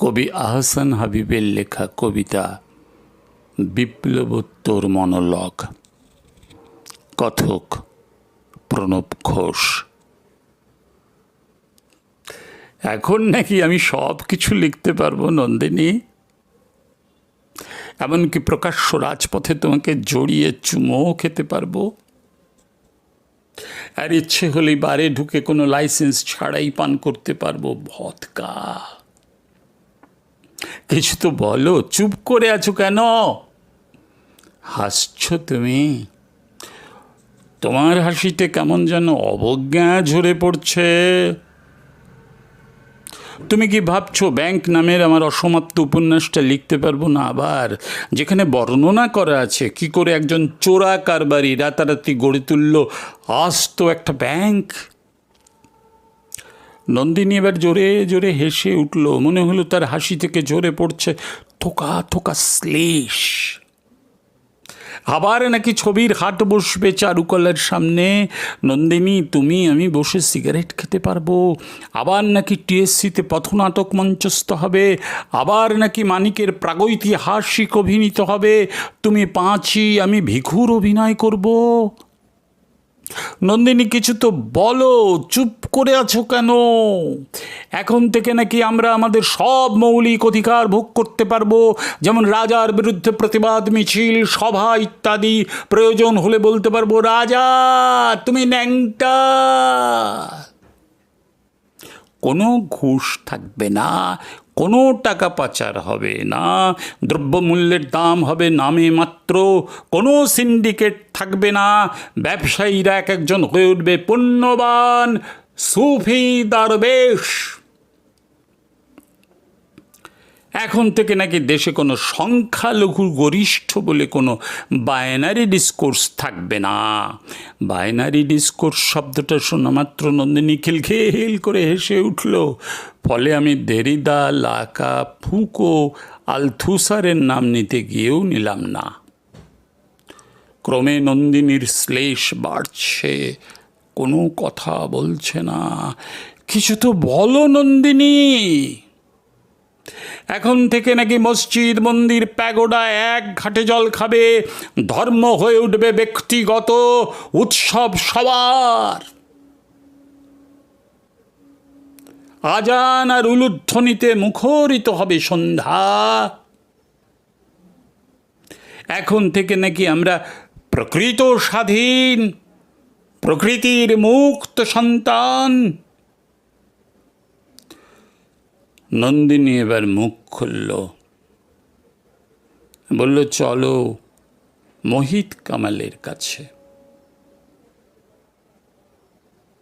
কবি আহসান হাবিবের লেখা কবিতা বিপ্লবোত্তর মনোলগ। কথক প্রণব ঘোষ। এখন নাকি আমি সব কিছু লিখতে পারব নন্দিনী? এমনকি প্রকাশ্য রাজপথে তোমাকে জড়িয়ে চুমোও খেতে পারব। আর ইচ্ছে হলেই বারে ঢুকে কোনো লাইসেন্স ছাড়াই পান করতে পারব ভদকা। কিছু তো বলো, চুপ করে আছো কেন? হাসছ তুমি? তোমার হাসিতে কেমন যেন অবজ্ঞা ঝরে পড়ছে। তুমি কি ভাবছ ব্যাংক নামের আমার অসমাপ্ত উপন্যাসটা লিখতে পারব না আবার? যেখানে বর্ণনা করা আছে, কি করে একজন চোরা কারবারি রাতারাতি গড়ে তুলল আস্ত একটা ব্যাংক? নন্দিনী এবার জোরে জোরে হেসে উঠল। মনে হলো তার হাসি থেকে জোরে পড়ছে থোকা থোকা শ্লেষ। আবার নাকি ছবির হাট বসবে চারুকলার সামনে। নন্দিনী, তুমি, আমি বসে সিগারেট খেতে পারব। আবার নাকি টিএসসিতে পথনাটক মঞ্চস্থ হবে। আবার নাকি মানিকের প্রাগৈতিহাসিক অভিনীত হবে। তুমি পাঁচই আমি ভিখুর অভিনয় করব। নন্দিনী কিছু তো বলো, চুপ করে আছো কেন? এখন থেকে নাকি আমরা আমাদের সব মৌলিক অধিকার ভোগ করতে পারব। যেমন রাজার বিরুদ্ধে প্রতিবাদ, মিছিল, সভা ইত্যাদি প্রয়োজন হলে বলতে পারব, রাজা, তুমি ন্যাংটা। কোনো ঘুষ থাকবে না, কোনো টাকা পাচার হবে না, দ্রব্যমূল্যের দাম হবে নামে মাত্র, কোনো সিন্ডিকেট থাকবে না, ব্যবসায়ীরা এক একজন হয়ে উঠবে পণ্যবান সুফি দারবেশ। এখন থেকে নাকি দেশে কোনো সংখ্যালঘু গরিষ্ঠ বলে কোনো বায়নারি ডিসকোর্স থাকবে না। বায়নারি ডিসকোর্স শব্দটা শোনা মাত্র নন্দিনী খিলখিল করে হেসে উঠল। ফলে আমি দেরিদা, লাকা, ফুকো, আলথুসারের নাম নিতে গিয়েও নিলাম না। ক্রমে নন্দিনীর শ্লেষ বাড়ছে, কোনো কথা বলছে না। কিছু তো বলো নন্দিনী! এখন থেকে নাকি মসজিদ, মন্দির, প্যাগোডা এক ঘাটে জল খাবে। ধর্ম হয়ে উঠবে ব্যক্তিগত উৎসব সবার। আজান আর উলুধ্বনিতে মুখরিত হবে সন্ধ্যা। এখন থেকে নাকি আমরা প্রকৃত স্বাধীন, প্রকৃতির মুক্ত সন্তান। নন্দিনী এবার মুখ খুলল। বলল চলো মোহিত কামালের কাছে।